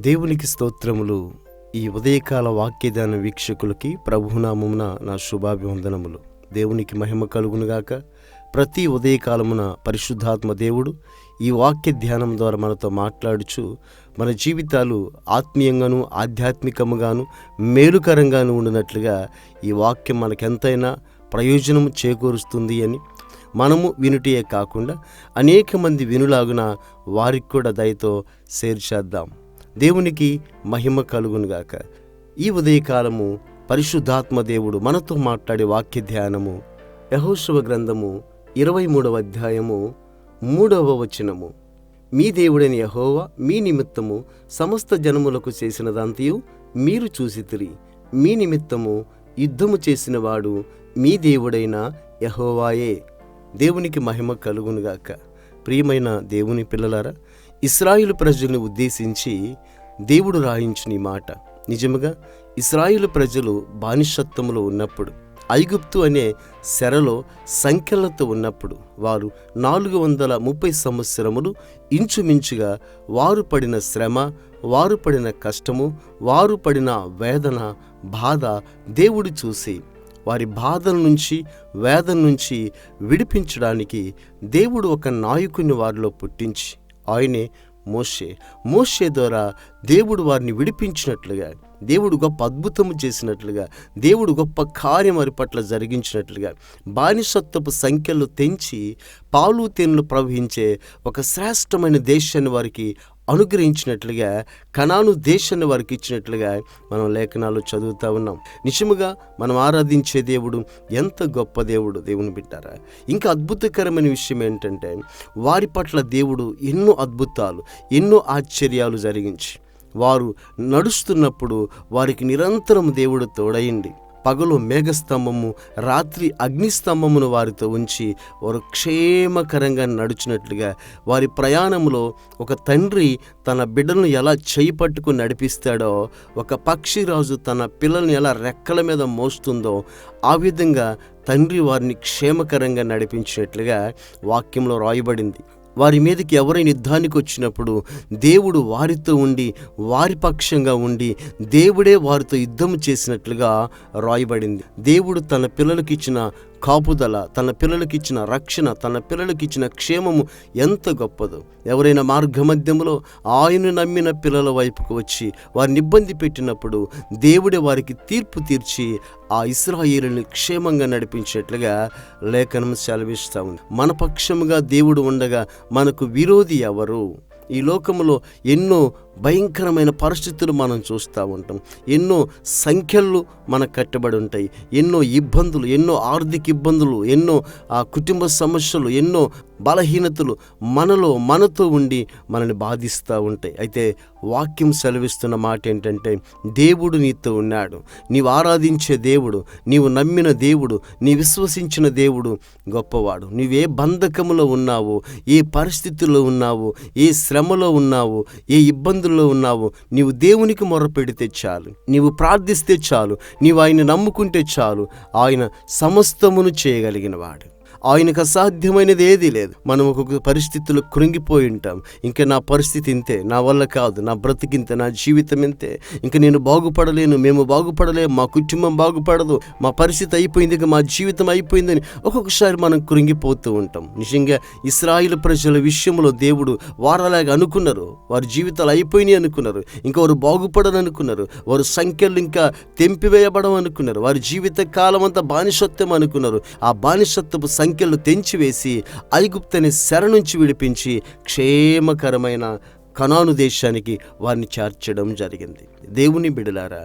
దేవునికి స్తోత్రములు. ఈ ఉదయకాల వాక్యదాన వీక్షకులకి ప్రభునామమున నా శుభాభివందనములు. దేవునికి మహిమ కలుగునుగాక. ప్రతి ఉదయకాలమున పరిశుద్ధాత్మ దేవుడు ఈ వాక్య ధ్యానం ద్వారా మనతో మాట్లాడుచు మన జీవితాలు ఆత్మీయంగాను ఆధ్యాత్మికముగాను మేలుకరంగాను ఉండినట్లుగా ఈ వాక్యం మనకెంతైనా ప్రయోజనం చేకూరుస్తుంది అని మనము వినుటియే కాకుండా అనేక మంది వినులాగున వారికి కూడా దయతో షేర్ చేద్దాం. దేవునికి మహిమ కలుగునుగాక. ఈ ఉదయకాలము పరిశుద్ధాత్మ దేవుడు మనతో మాట్లాడే వాక్య ధ్యానము యహోశవ గ్రంథము ఇరవై మూడవ అధ్యాయము మూడవ వచనము. మీ దేవుడైన యహోవ మీ నిమిత్తము సమస్త జనములకు చేసినదంతయు మీరు చూసితిరి మీ నిమిత్తము యుద్ధము చేసినవాడు మీ దేవుడైన యహోవాయే. దేవునికి మహిమ కలుగునుగాక. ప్రియమైన దేవుని పిల్లలారా ఇస్రాయిలు ప్రజలను ఉద్దేశించి దేవుడు రాయించిన ఈ మాట. నిజముగా ఇస్రాయిలు ప్రజలు బానిసత్వములో ఉన్నప్పుడు ఐగుప్తు అనే శరలో సంఖ్యలతో ఉన్నప్పుడు వారు నాలుగు వందల ముప్పై సంవత్సరములు ఇంచుమించుగా వారు పడిన శ్రమ వారు పడిన కష్టము వారు పడిన వేదన బాధ దేవుడు చూసి వారి బాధల నుంచి వేదన నుంచి విడిపించడానికి దేవుడు ఒక నాయకుని వారిలో పుట్టించి ఆయనే మోషే. మోషే ద్వారా దేవుడు వారిని విడిపించినట్లుగా దేవుడు గొప్ప అద్భుతము చేసినట్లుగా దేవుడు గొప్ప కార్యం వారి పట్ల జరిగించినట్లుగా బానిసత్వపు సంఖ్యలు తెంచి పాలు తేనెలు ప్రవహించే ఒక శ్రేష్టమైన దేశాన్ని వారికి అనుగ్రహించినట్లుగా కణాను దేశాన్ని వారికి ఇచ్చినట్లుగా మనం లేఖనాలు చదువుతూ ఉన్నాం. నిజముగా మనం ఆరాధించే దేవుడు ఎంత గొప్ప దేవుడు దేవుని బిట్టారా ఇంకా అద్భుతకరమైన విషయం ఏంటంటే వారి పట్ల దేవుడు ఎన్నో అద్భుతాలు ఎన్నో ఆశ్చర్యాలు జరిగించి వారు నడుస్తున్నప్పుడు వారికి నిరంతరం దేవుడు తోడయింది. పగలు మేఘస్తంభము రాత్రి అగ్నిస్తంభమును వారితో ఉంచి వారు క్షేమకరంగా నడుచినట్లుగా వారి ప్రయాణంలో ఒక తండ్రి తన బిడ్డలను ఎలా చేయి పట్టుకుని నడిపిస్తాడో ఒక పక్షిరాజు తన పిల్లల్ని ఎలా రెక్కల మీద మోస్తుందో ఆ విధంగా తండ్రి వారిని క్షేమకరంగా నడిపించినట్లుగా వాక్యంలో రాయబడింది. వారి మీదకి ఎవరైనా యుద్ధానికి వచ్చినప్పుడు దేవుడు వారితో ఉండి వారి పక్షంగా ఉండి దేవుడే వారితో యుద్ధం చేసినట్లుగా రాయబడింది. దేవుడు తన పిల్లలకిచ్చిన కాపుదల తన పిల్లలకిచ్చిన రక్షణ తన పిల్లలకిచ్చిన క్షేమము ఎంత గొప్పదో. ఎవరైనా మార్గమధ్యంలో ఆయన నమ్మిన పిల్లల వైపుకు వచ్చి వారిని ఇబ్బంది పెట్టినప్పుడు దేవుడే వారికి తీర్పు తీర్చి ఆ ఇస్రాయేలుని క్షేమంగా నడిపించేట్లుగా లేఖనం సెలవిస్తూ ఉంది. మన పక్షముగా దేవుడు ఉండగా మనకు విరోధి ఎవరు? ఈ లోకంలో ఎన్నో భయంకరమైన పరిస్థితులు మనం చూస్తూ ఉంటాం. ఎన్నో సంఖ్యలు మనకు కట్టబడి ఉంటాయి. ఎన్నో ఇబ్బందులు ఎన్నో ఆర్థిక ఇబ్బందులు ఎన్నో ఆ కుటుంబ సమస్యలు ఎన్నో బలహీనతలు మనలో మనతో ఉండి మనల్ని బాధిస్తూ ఉంటాయి. అయితే వాక్యం సెలవిస్తున్న మాట ఏంటంటే దేవుడు నీతో ఉన్నాడు. నీవు ఆరాధించే దేవుడు నీవు నమ్మిన దేవుడు నీ విశ్వసించిన దేవుడు గొప్పవాడు. నీవే బంధకములో ఉన్నావు ఏ పరిస్థితుల్లో ఉన్నావు ఏ శ్రమలో ఉన్నావు ఏ ఇబ్బందుల్లో ఉన్నావు. నీవు దేవునికి మొరపెడితే చాలు. నీవు ప్రార్థిస్తే చాలు. నీవు ఆయన నమ్ముకుంటే చాలు. ఆయన సమస్తమును చేయగలిగినవాడు. ఆయనకు అసాధ్యమైనది ఏదీ లేదు. మనం ఒక్కొక్క పరిస్థితులు కృంగిపోయి ఉంటాం. ఇంకా నా పరిస్థితి ఇంతే. నా వల్ల కాదు. నా బ్రతికింత నా జీవితం ఇంతే. ఇంకా నేను బాగుపడలేను. మేము బాగుపడలేము. మా కుటుంబం బాగుపడదు. మా పరిస్థితి అయిపోయింది. ఇంకా మా జీవితం అయిపోయిందని ఒక్కొక్కసారి మనం కృంగిపోతూ ఉంటాం. నిజంగా ఇస్రాయిల్ ప్రజల విషయంలో దేవుడు వారలాగా అనుకున్నారు. వారి జీవితాలు అయిపోయినాయి అనుకున్నారు. ఇంకా వారు బాగుపడని అనుకున్నారు. వారు సంఖ్యలు ఇంకా తెంపివేయబడం అనుకున్నారు. వారి జీవిత కాలం అంతా బానిసత్వం అనుకున్నారు. ఆ బానిసత్వపు సంఖ్యలు తెంచివేసి ఐగుప్తని శర నుంచి విడిపించి క్షేమకరమైన కనాను దేశానికి వారిని చేర్చడం జరిగింది. దేవుని బిడలారా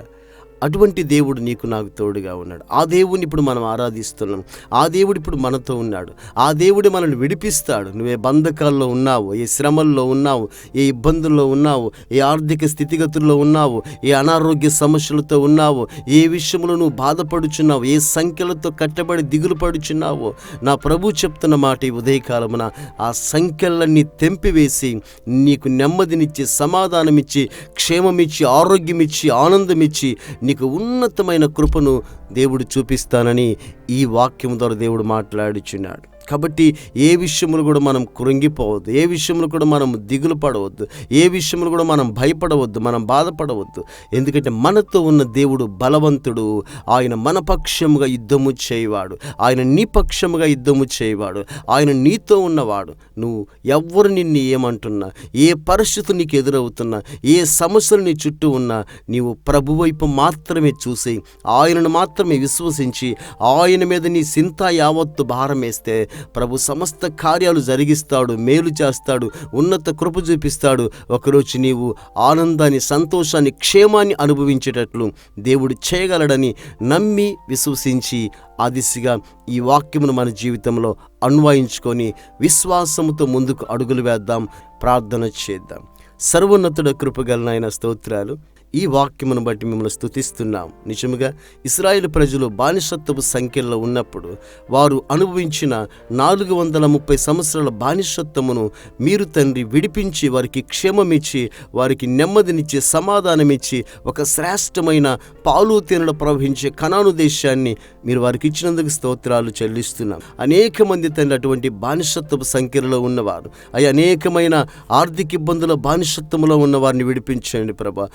అటువంటి దేవుడు నీకు నాకు తోడుగా ఉన్నాడు. ఆ దేవుని ఇప్పుడు మనం ఆరాధిస్తున్నాం. ఆ దేవుడు ఇప్పుడు మనతో ఉన్నాడు. ఆ దేవుడు మనల్ని విడిపిస్తాడు. నువ్వే బంధకాల్లో ఉన్నావు ఏ శ్రమల్లో ఉన్నావు ఏ ఇబ్బందుల్లో ఉన్నావు ఏ ఆర్థిక స్థితిగతుల్లో ఉన్నావు ఏ అనారోగ్య సమస్యలతో ఉన్నావు ఏ విషయంలో నువ్వు బాధపడుచున్నావు ఏ సంఖ్యలతో కట్టబడి దిగులు పడుచున్నావు. నా ప్రభు చెప్తున్న మాట ఈ ఉదయకాలమున ఆ సంఖ్యలన్నీ తెంపివేసి నీకు నెమ్మదినిచ్చి సమాధానమిచ్చి క్షేమమిచ్చి ఆరోగ్యమిచ్చి ఆనందమిచ్చి నీ నీకు ఉన్నతమైన కృపను దేవుడు చూపిస్తానని ఈ వాక్యం ద్వారా దేవుడు మాట్లాడుచున్నాడు. కాబట్టి ఏ విషయంలో కూడా మనం కృంగిపోవద్దు ఏ విషయంలో కూడా మనం దిగులు పడవద్దు ఏ విషయంలో కూడా మనం భయపడవద్దు మనం బాధపడవద్దు. ఎందుకంటే మనతో ఉన్న దేవుడు బలవంతుడు ఆయన మన పక్షముగా యుద్ధము చేయవాడు ఆయన నీ పక్షముగా యుద్ధము చేయవాడు ఆయన నీతో ఉన్నవాడు. నువ్వు ఎవ్వరు నిన్ను ఏమంటున్నా ఏ పరిస్థితి నీకు ఎదురవుతున్నా ఏ సమస్యలు నీ చుట్టూ ఉన్నా నీవు ప్రభు వైపు మాత్రమే చూసి ఆయనను మాత్రమే విశ్వసించి ఆయన మీద నీ చింత యావత్తు భారం వేస్తే ప్రభు సమస్త కార్యాలు జరిగిస్తాడు మేలు చేస్తాడు ఉన్నత కృప చూపిస్తాడు. ఒకరోజు నీవు ఆనందాన్ని సంతోషాన్ని క్షేమాన్ని అనుభవించేటట్లు దేవుడు చేయగలడని నమ్మి విశ్వసించి ఆ దిశగా ఈ వాక్యమును మన జీవితంలో అన్వయించుకొని విశ్వాసముతో ముందుకు అడుగులు వేద్దాం ప్రార్థన చేద్దాం. సర్వోన్నతుడ కృపగలనైన స్తోత్రాలు. ఈ వాక్యమును బట్టి మిమ్మల్ని స్తుతిస్తున్నాం. నిజముగా ఇస్రాయేల్ ప్రజలు బానిసత్వపు సంఖ్యలో ఉన్నప్పుడు వారు అనుభవించిన నాలుగు వందల ముప్పై సంవత్సరాల బానిసత్వమును మీరు తండ్రి విడిపించి వారికి క్షేమమిచ్చి వారికి నెమ్మదినిచ్చి సమాధానమిచ్చి ఒక శ్రేష్టమైన పాలు తేనెలు ప్రవహించే కణాను దేశాన్ని మీరు వారికి ఇచ్చినందుకు స్తోత్రాలు చెల్లిస్తున్నాం. అనేక మంది తండ్రి అటువంటి బానిసత్వపు సంఖ్యలో ఉన్నవారు. అవి అనేకమైన ఆర్థిక ఇబ్బందుల బానిసత్వంలో ఉన్న వారిని విడిపించండి ప్రభా.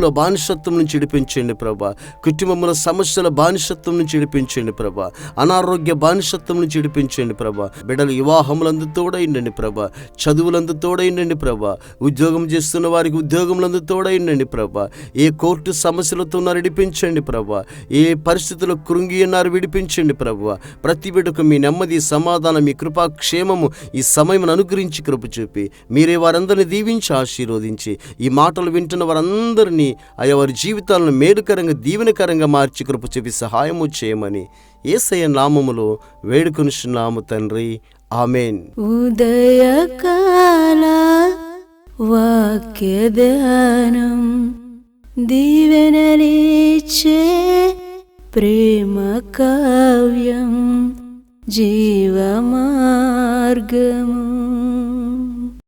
అప్పుల బానిసత్వం నుంచి విడిపించండి ప్రభా. కుటుంబంలో సమస్యల బానిసత్వం నుంచి విడిపించండి ప్రభా. అనారోగ్య బానిసత్వం నుంచి విడిపించండి ప్రభా. బిడ్డలు వివాహములందు తోడైండండి ప్రభా. చదువులందు తోడైండండి ప్రభా. ఉద్యోగం చేస్తున్న వారికి ఉద్యోగములందు తోడైండండి ప్రభా. ఏ కోర్టు సమస్యలతో ఉన్నారు విడిపించండి ప్రభా. ఏ పరిస్థితుల్లో కృంగి ఉన్నారు విడిపించండి ప్రభా. ప్రతి బిడ్డకు మీ నెమ్మది సమాధానం మీ కృపా క్షేమము ఈ సమయం అనుగ్రహించి కృప చూపి. మీరే వారందరిని దీవించి ఆశీర్వదించి. ఈ మాటలు వింటున్న వారందరినీ ఆయా వారి జీవితాలను మేలుకరంగా దీవెనకరంగా మార్చి కృప చూపి సహాయము చేయమని ఏసయ్య నామములో వేడుకొనిచున్నాము తండ్రి. ఆమెన్. ఉదయకాల వాక్య ధ్యానం దీవెనలిచ్చే ప్రేమ కావ్యం జీవమార్గము.